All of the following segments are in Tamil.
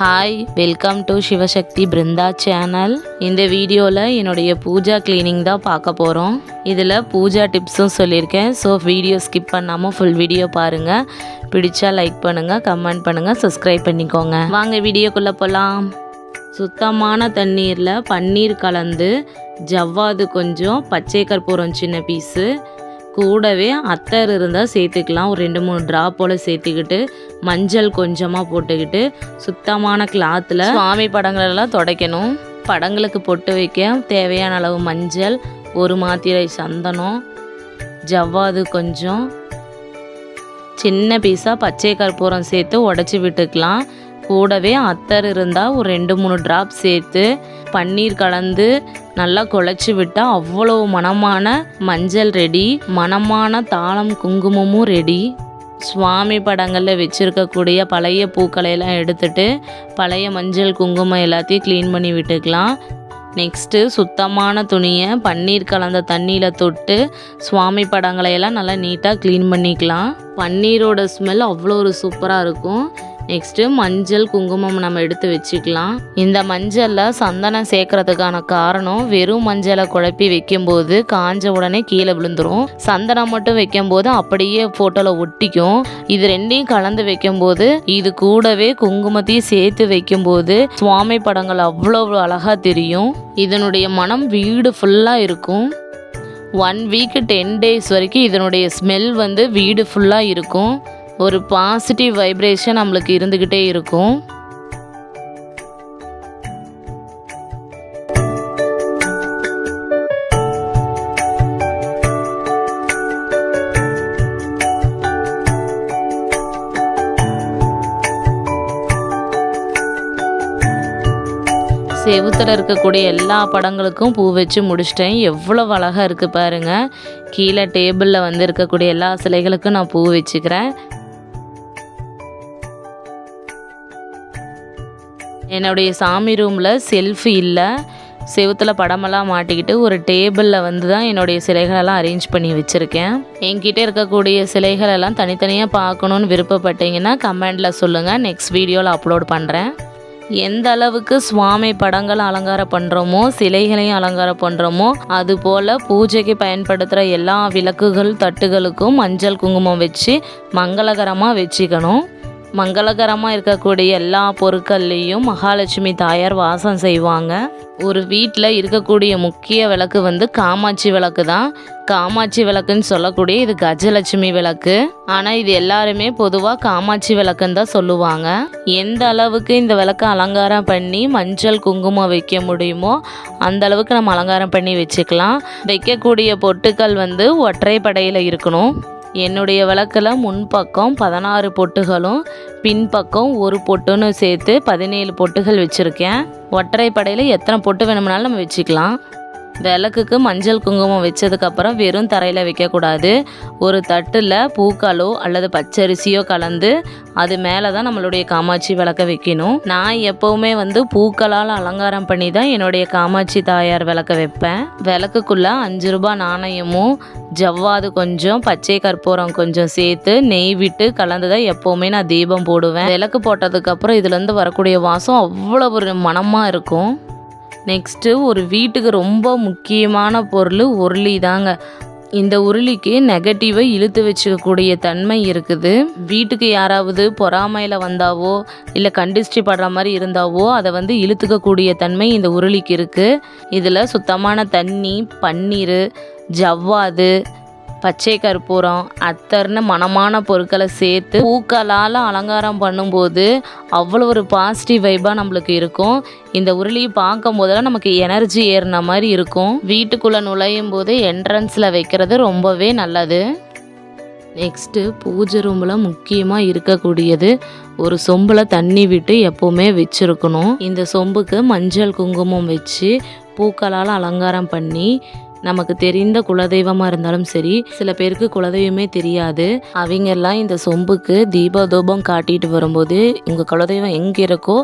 Hi welcome to Sivasakthi Brindha channel இந்த வீடியோவில் என்னுடைய பூஜா க்ளீனிங் தான் பார்க்க போகிறோம் இதில் பூஜா டிப்ஸும் சொல்லியிருக்கேன். ஸோ வீடியோ ஸ்கிப் பண்ணாமல் ஃபுல் வீடியோ பாருங்கள் பிடிச்சா லைக் பண்ணுங்கள் கமெண்ட் பண்ணுங்கள் சப்ஸ்கிரைப் பண்ணிக்கோங்க. வாங்க வீடியோக்குள்ளே போகலாம் சுத்தமான தண்ணீரில் பன்னீர் கலந்து ஜவ்வாது கொஞ்சம் பச்சை கற்பூரம் சின்ன பீஸு கூடவே அத்தர் இருந்தால் சேர்த்துக்கலாம். ஒரு ரெண்டு மூணு ட்ராப் போல் சேர்த்துக்கிட்டு மஞ்சள் கொஞ்சமாக போட்டுக்கிட்டு சுத்தமான கிளாத்தில் சுவாமி படங்களெல்லாம் துடைக்கணும். படங்களுக்கு பொட்டு வைக்க தேவையான அளவு மஞ்சள் ஒரு மாத்திரை சந்தனம் ஜவ்வாது கொஞ்சம் சின்ன பீஸாக பச்சை கற்பூரம் சேர்த்து உடச்சி விட்டுக்கலாம். கூடவே அத்தர் இருந்தால் ஒரு ரெண்டு மூணு ட்ராப் சேர்த்து பன்னீர் கலந்து நல்லா குழச்சி விட்டால் அவ்வளோ மனமான மஞ்சள் ரெடி மனமான தாளம் குங்குமமும் ரெடி சுவாமி படங்களில் வச்சுருக்கக்கூடிய பழைய பூக்களை எல்லாம் எடுத்துட்டு பழைய மஞ்சள் குங்குமம் எல்லாத்தையும் க்ளீன் பண்ணி விட்டுக்கலாம். நெக்ஸ்ட்டு சுத்தமான துணியை பன்னீர் கலந்த தண்ணியில் தொட்டு சுவாமி படங்களையெல்லாம் நல்லா நீட்டாக க்ளீன் பண்ணிக்கலாம். பன்னீரோட ஸ்மெல் அவ்வளோ ஒரு சூப்பராக இருக்கும். நெக்ஸ்ட்டு மஞ்சள் குங்குமம் நம்ம எடுத்து வச்சுக்கலாம். இந்த மஞ்சளில் சந்தனம் சேர்க்கறதுக்கான காரணம் வெறும் மஞ்சளை குழப்பி வைக்கும்போது காஞ்ச உடனே கீழே விழுந்துடும் சந்தனம் மட்டும் வைக்கும்போது அப்படியே ஃபோட்டோவில் ஒட்டிக்கும். இது ரெண்டையும் கலந்து வைக்கும்போது இது கூடவே குங்குமத்தையும் சேர்த்து வைக்கும்போது சுவாமி படங்கள் அவ்வளோ அழகாக தெரியும். இதனுடைய மனம் வீடு ஃபுல்லாக இருக்கும். ஒன் வீக்கு டென் டேஸ் வரைக்கும் இதனுடைய ஸ்மெல் வந்து வீடு ஃபுல்லாக இருக்கும். ஒரு பாசிட்டிவ் வைப்ரேஷன் நம்மளுக்கு இருந்துக்கிட்டே இருக்கும். செவுத்தில் இருக்கக்கூடிய எல்லா படங்களுக்கும் பூ வச்சு முடிச்சிட்டேன். எவ்வளோ அழகாக இருக்குது பாருங்கள் கீழே டேபிளில் வந்து இருக்கக்கூடிய எல்லா சிலைகளுக்கும் நான் பூ வச்சுக்கிறேன். என்னுடைய சாமி ரூமில் செல்ஃபி இல்லை. செவுத்தில் படமெல்லாம் மாட்டிக்கிட்டு ஒரு டேபிளில் வந்து தான் என்னுடைய சிலைகளெல்லாம் அரேஞ்ச் பண்ணி வச்சுருக்கேன். என்கிட்ட இருக்கக்கூடிய சிலைகளெல்லாம் தனித்தனியாக பார்க்கணுன்னு விருப்பப்பட்டீங்கன்னா கமெண்டில் சொல்லுங்கள் நெக்ஸ்ட் வீடியோவில் அப்லோட் பண்ணுறேன் எந்த அளவுக்கு சுவாமி படங்கள் அலங்காரம் பண்ணுறோமோ சிலைகளையும் அலங்காரம் பண்ணுறோமோ அதுபோல் பூஜைக்கு பயன்படுத்துகிற எல்லா விளக்குகள் தட்டுகளுக்கும் மஞ்சள் குங்குமம் வச்சு மங்களகரமாக வச்சுக்கணும். மங்களகரமாக இருக்கக்கூடிய எல்லா பொருட்கள்லேயும் மகாலட்சுமி தாயார் வாசம் செய்வாங்க. ஒரு வீட்டில் இருக்கக்கூடிய முக்கிய விளக்கு வந்து காமாட்சி விளக்கு தான். காமாட்சி விளக்குன்னு சொல்லக்கூடிய இது கஜலட்சுமி விளக்கு. ஆனால் இது எல்லாருமே பொதுவாக காமாட்சி விளக்குன்னு தான் சொல்லுவாங்க. எந்த அளவுக்கு இந்த விளக்கை அலங்காரம் பண்ணி மஞ்சள் குங்குமம் வைக்க முடியுமோ அந்த அளவுக்கு நம்ம அலங்காரம் பண்ணி வச்சுக்கலாம். வைக்கக்கூடிய பொட்டுக்கள் வந்து ஒற்றைப்படையில் இருக்கணும். என்னுடைய விளக்கில் முன்பக்கம் பதினாறு பொட்டுகளும் பின்பக்கம் ஒரு பொட்டுன்னு சேர்த்து பதினேழு பொட்டுகள் வச்சுருக்கேன். ஒற்றைப்படையில் எத்தனை பொட்டு வேணும்னாலும் நம்ம வச்சுக்கலாம். விளக்குக்கு மஞ்சள் குங்குமம் வச்சதுக்கப்புறம் வெறும் தரையில் வைக்கக்கூடாது. ஒரு தட்டில் பூக்களோ அல்லது பச்சரிசியோ கலந்து அது மேலே தான் நம்மளுடைய காமாட்சி விளக்க வைக்கணும். நான் எப்போவுமே வந்து பூக்களால் அலங்காரம் பண்ணி தான் என்னுடைய காமாட்சி தாயார் விளக்க வைப்பேன். விளக்குக்குள்ளே அஞ்சு ரூபாய் நாணயமும் ஜவ்வாது கொஞ்சம் பச்சை கற்பூரம் கொஞ்சம் சேர்த்து நெய் விட்டு கலந்து தான் எப்போவுமே நான் தீபம் போடுவேன். விளக்கு போட்டதுக்கப்புறம் இதுலேருந்து வரக்கூடிய வாசம் அவ்வளோ ஒரு மணமாக இருக்கும். நெக்ஸ்ட்டு ஒரு வீட்டுக்கு ரொம்ப முக்கியமான பொருள் உருளி தாங்க. இந்த உருளிக்கு நெகட்டிவை இழுத்து வச்சுக்கக்கூடிய தன்மை இருக்குது. வீட்டுக்கு யாராவது பொறாமையில் வந்தாவோ இல்லை கண்டிஸ்டி படுற மாதிரி இருந்தாவோ அதை வந்து இழுத்துக்கக்கூடிய தன்மை இந்த உருளிக்கு இருக்குது இதில் சுத்தமான தண்ணி பன்னீர் ஜவ்வாது பச்சை கற்பூரம் அத்தர்னு மனமான பொருட்களை சேர்த்து பூக்களால் அலங்காரம் பண்ணும்போது அவ்வளோ ஒரு பாசிட்டிவ் வைபாக நம்மளுக்கு இருக்கும். இந்த உருளியை பார்க்கும் போதெல்லாம் நமக்கு எனர்ஜி ஏறின மாதிரி இருக்கும். வீட்டுக்குள்ளே நுழையும் போது என்ட்ரன்ஸில் வைக்கிறது ரொம்பவே நல்லது. நெக்ஸ்ட்டு பூஜை ரூமில் முக்கியமாக இருக்கக்கூடியது ஒரு சொம்பில் தண்ணி விட்டு எப்போவுமே வச்சுருக்கணும். இந்த சொம்புக்கு மஞ்சள் குங்குமம் வச்சு பூக்களால் அலங்காரம் பண்ணி நமக்கு தெரிந்த குலதெய்வமாக இருந்தாலும் சரி சில பேருக்கு குலதெய்வமே தெரியாது. அவங்கெல்லாம் இந்த சொம்புக்கு தீப தூபம் காட்டிட்டு வரும்போது உங்கள் குலதெய்வம் எங்கே இருக்கோ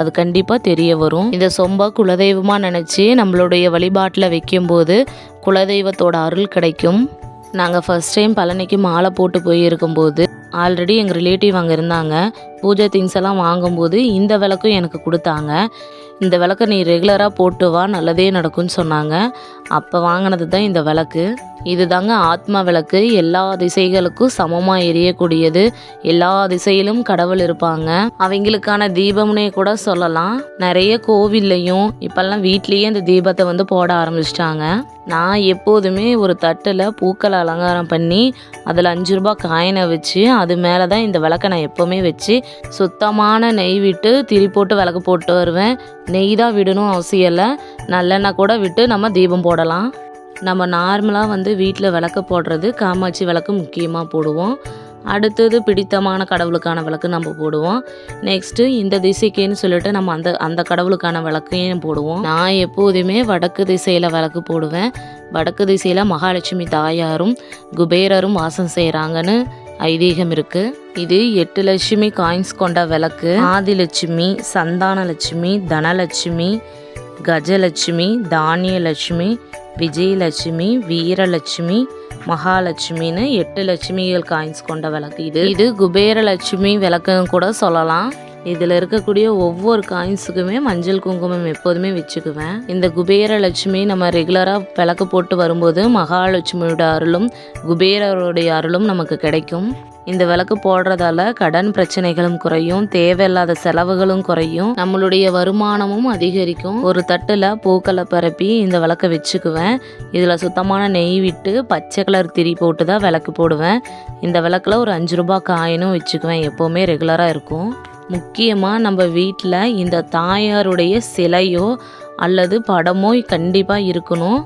அது கண்டிப்பாக தெரிய வரும். இந்த சொம்பை குலதெய்வமாக நினச்சி நம்மளுடைய வழிபாட்டில் வைக்கும்போது குலதெய்வத்தோட அருள் கிடைக்கும். நாங்கள் ஃபஸ்ட் டைம் பழனிக்கு மாலை போட்டு போயிருக்கும்போது ஆல்ரெடி எங்கள் ரிலேட்டிவ் அங்கே இருந்தாங்க. பூஜை திங்ஸ் எல்லாம் வாங்கும்போது இந்த விளக்கும் எனக்கு கொடுத்தாங்க. இந்த விளக்கை நீ ரெகுலராக போட்டு வா நல்லதே நடக்கும்னு சொன்னாங்க. அப்போ வாங்கினது தான் இந்த விளக்கு. இது தாங்க ஆத்ம விளக்கு. எல்லா திசைகளுக்கும் சமமாக எரியக்கூடியது. எல்லா திசையிலும் கடவுள் இருப்பாங்க. அவங்களுக்கான தீபம்னே கூட சொல்லலாம். நிறைய கோவில்லையும் இப்போல்லாம் வீட்லேயே இந்த தீபத்தை வந்து போட ஆரம்பிச்சிட்டாங்க. நான் எப்போதுமே ஒரு தட்டில் பூக்களை அலங்காரம் பண்ணி அதில் அஞ்சு ரூபா காயினை வச்சு அது மேலே தான் இந்த விளக்கை நான் எப்போவுமே வச்சு சுத்தமான நெய் விட்டு திரி போட்டு விளக்கு போட்டு வருவேன். நெய் தான் விடணும் அவசியம் இல்லை. நல்லெண்ணெய் கூட விட்டு நம்ம தீபம் போடலாம். நம்ம நார்மலாக வந்து வீட்டில் விளக்கு போடுறது காமாட்சி விளக்கு முக்கியமாக போடுவோம். அடுத்தது பிடித்தமான கடவுளுக்கான விளக்கு நம்ம போடுவோம். நெக்ஸ்ட்டு இந்த திசைக்குன்னு சொல்லிட்டு நம்ம அந்த அந்த கடவுளுக்கான விளக்கையும் போடுவோம். நான் எப்போதுமே வடக்கு திசையில் விளக்கு போடுவேன். வடக்கு திசையில் மகாலட்சுமி தாயாரும் குபேரரும் வாசம் செய்கிறாங்கன்னு ஐதீகம் இருக்கு. இது எட்டு லட்சுமி காயின்ஸ் கொண்ட விளக்கு. ஆதிலட்சுமி சந்தானலட்சுமி தனலட்சுமி கஜலட்சுமி தானியலட்சுமி விஜயலட்சுமி வீரலட்சுமி மகாலட்சுமின்னு எட்டு லட்சுமிகள் காயின்ஸ் கொண்ட விளக்கு இது. இது குபேரலட்சுமி விளக்குன்னு கூட சொல்லலாம். இதில் இருக்கக்கூடிய ஒவ்வொரு காயின்ஸுக்குமே மஞ்சள் குங்குமம் எப்போதுமே வச்சுக்குவேன். இந்த குபேரலட்சுமி நம்ம ரெகுலராக விளக்கு போட்டு வரும்போது மகாலட்சுமியோட அருளும் குபேரருடைய அருளும் நமக்கு கிடைக்கும். இந்த விளக்கு போடுறதால கடன் பிரச்சனைகளும் குறையும் தேவையில்லாத செலவுகளும் குறையும். நம்மளுடைய வருமானமும் அதிகரிக்கும். ஒரு தட்டில் பூக்களை பரப்பி இந்த விளக்கை வச்சுக்குவேன். இதில் சுத்தமான நெய் விட்டு பச்சை கலர் திரி போட்டு தான் விளக்கு போடுவேன். இந்த விளக்கில் ஒரு அஞ்சு ரூபாய் காயினும் வச்சுக்குவேன். எப்போவுமே ரெகுலராக இருக்கும். முக்கியமாக நம்ம வீட்டில் இந்த தாயாருடைய சிலையோ அல்லது படமோ கண்டிப்பாக இருக்கணும்.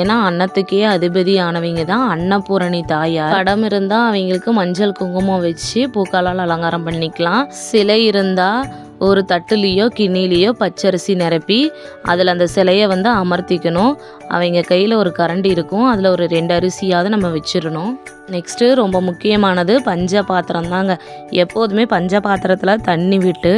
ஏன்னா அன்னத்துக்கே அதிபதி ஆனவங்க தான் அன்னபூரணி தாயார். படம் இருந்தால் அவங்களுக்கு மஞ்சள் குங்குமம் வச்சு பூக்களால் அலங்காரம் பண்ணிக்கலாம். சிலை இருந்தால் ஒரு தட்டுலேயோ கிண்ணிலேயோ பச்சரிசி நிரப்பி அதில் அந்த சிலையை வந்து அமர்த்திக்கணும். அவங்க கையில் ஒரு கரண்டி இருக்கும். அதில் ஒரு ரெண்டு அரிசியாவது நம்ம வச்சிடணும். நெக்ஸ்ட்டு ரொம்ப முக்கியமானது பஞ்ச பாத்திரம் தாங்க. எப்போதுமே பஞ்ச பாத்திரத்தில் தண்ணி விட்டு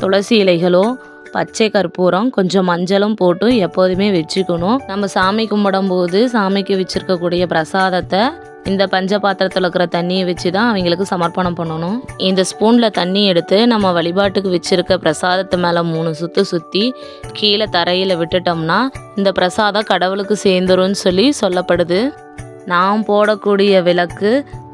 துளசி இலைகளோ பச்சை கற்பூரம் கொஞ்சம் மஞ்சளும் போட்டு எப்போதுமே வச்சுக்கணும். நம்ம சாமி கும்பிடும் போது சாமிக்கு வச்சிருக்கக்கூடிய பிரசாதத்தை இந்த பஞ்ச பாத்திரத்தில் இருக்கிற தண்ணியை வச்சு தான் அவங்களுக்கு சமர்ப்பணம் பண்ணணும். இந்த ஸ்பூனில் தண்ணி எடுத்து நம்ம வழிபாட்டுக்கு வச்சிருக்க பிரசாதத்து மேலே மூணு சுற்று சுற்றி கீழே தரையில் விட்டுட்டோம்னா இந்த பிரசாதம் கடவுளுக்கு சேர்ந்துரும்னு சொல்லி சொல்லப்படுது. நாம் போடக்கூடிய விளக்கு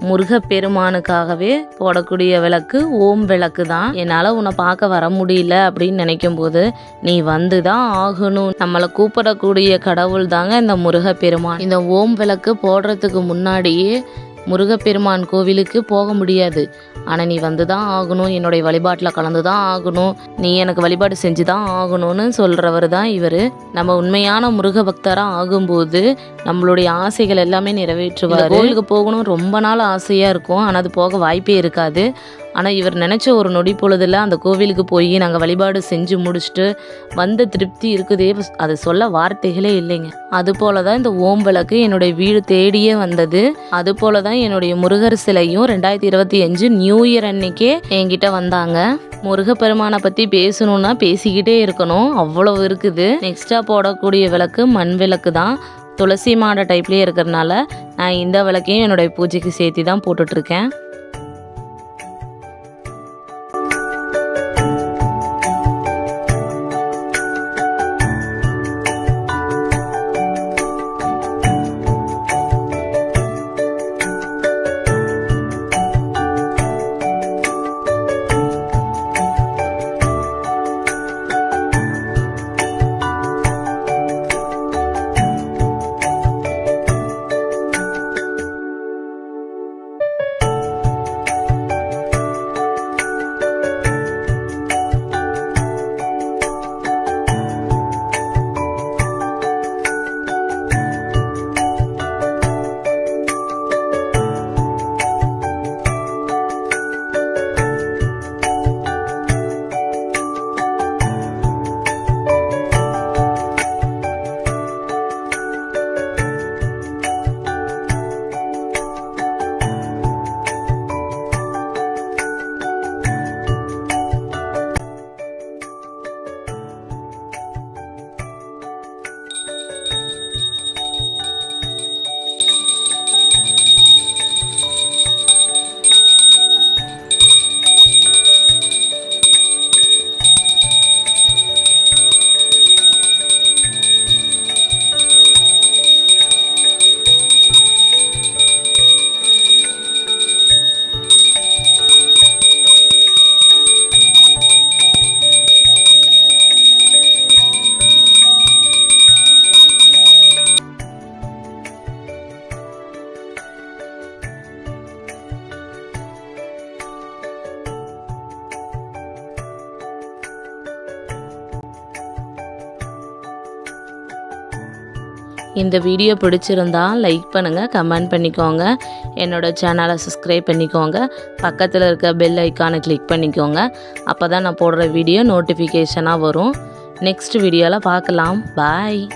முருகப்பெருமானுக்காகவே போடக்கூடிய விளக்கு ஓம் விளக்கு தான். என்னால் உன்னை பார்க்க வர முடியல அப்படின்னு நினைக்கும் போது நீ வந்து தான் ஆகணும். நம்மளை கூப்பிடக்கூடிய கடவுள் தாங்க இந்த முருகப்பெருமான். இந்த ஓம் விளக்கு போடுறதுக்கு முன்னாடியே முருகப்பெருமான் கோவிலுக்கு போக முடியாது. ஆனால் நீ வந்து தான் ஆகணும். என்னுடைய வழிபாட்டில் கலந்து தான் ஆகணும். நீ எனக்கு வழிபாடு செஞ்சு தான் ஆகணும்னு சொல்கிறவர் தான் இவர். நம்ம உண்மையான முருக பக்தராக ஆகும்போது நம்மளுடைய ஆசைகள் எல்லாமே நிறைவேற்றுவார். கோவிலுக்கு போகணும் ரொம்ப நாள் ஆசையாக இருக்கும். ஆனால் அது போக வாய்ப்பே இருக்காது. ஆனால் இவர் நினச்ச ஒரு நொடி பொழுதில் அந்த கோவிலுக்கு போய் நாங்கள் வழிபாடு செஞ்சு முடிச்சுட்டு வந்த திருப்தி இருக்குதே. அதை சொல்ல வார்த்தைகளே இல்லைங்க. அது போல தான் இந்த ஓம் விளக்கு என்னுடைய வீடு தேடியே வந்தது. அது போல தான் என்னுடைய முருகர் சிலையும் ரெண்டாயிரத்தி இருபத்தி அஞ்சு நியூ இயர் அன்னைக்கே என்கிட்ட வந்தாங்க. முருகப்பெருமானை பற்றி பேசணும்னா பேசிக்கிட்டே இருக்கணும். அவ்வளோ இருக்குது. நெக்ஸ்ட்டாக போடக்கூடிய விளக்கு மண் விளக்கு தான். துளசி மாட டைப்லேயே இருக்கிறனால நான் இந்த விளக்கையும் என்னுடைய பூஜைக்கு சேர்த்து தான் போட்டுட்ருக்கேன் இந்த வீடியோ பிடிச்சிருந்தா லைக் பண்ணுங்கள் கமெண்ட் பண்ணிக்கோங்க. என்னோட சேனலை சப்ஸ்கிரைப் பண்ணிக்கோங்க. பக்கத்தில் இருக்க பெல் ஐக்கானை கிளிக் பண்ணிக்கோங்க. அப்போ தான் நான் போடுற வீடியோ நோட்டிஃபிகேஷனாக வரும். நெக்ஸ்ட் வீடியோவில் பார்க்கலாம். பாய்